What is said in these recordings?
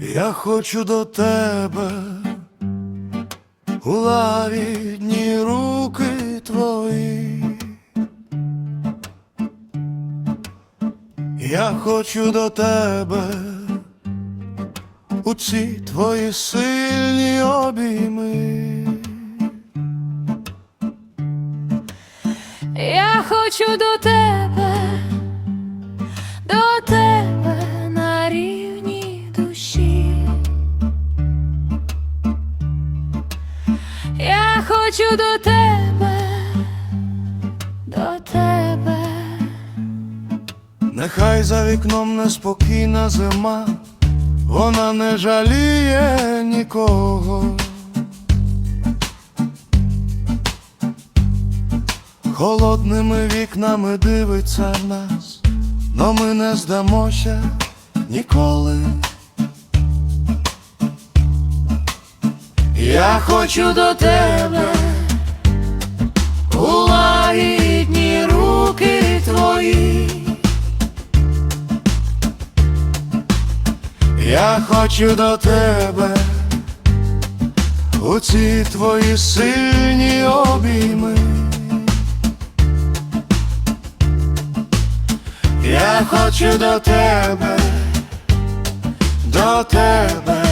Я хочу до тебе у лагідні руки твої. Я хочу до тебе у ці твої сильні обійми. Я хочу до тебе, хочу до тебе, до тебе. Нехай за вікном неспокійна зима, вона не жаліє нікого. Холодними вікнами дивиться нас, но ми не здамося ніколи. Я хочу до тебе у лагідні руки твої. Я хочу до тебе у ці твої сильні обійми. Я хочу до тебе, до тебе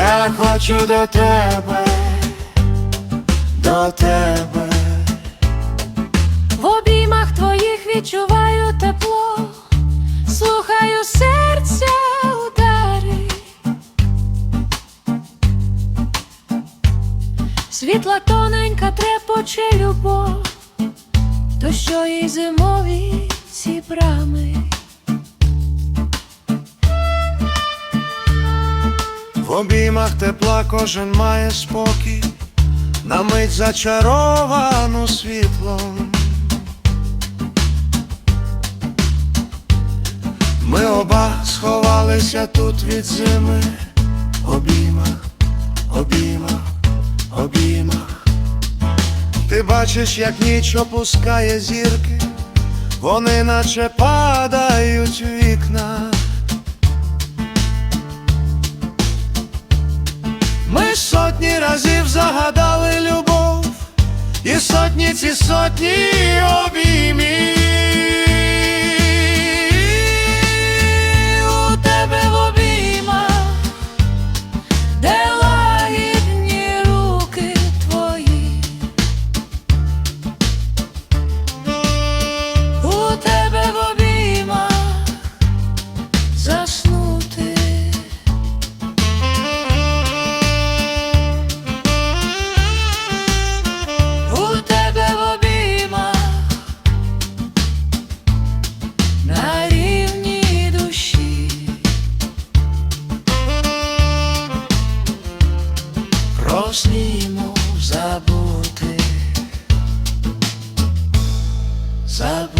Я хочу до тебе, до тебе. В обіймах твоїх відчуваю тепло, слухаю серця удари. Світла тоненька трепоче любов, то що їй зимові ці брами. Обіймах тепла кожен має спокій, на мить зачаровану світлом. Ми оба сховалися тут від зими, обіймах, обіймах, обіймах. Ти бачиш, як ніч опускає зірки, вони наче падають у вікна. Сотні разів загадали любов, і сотні ці сотні обіймів. Пошлімо забути. забути.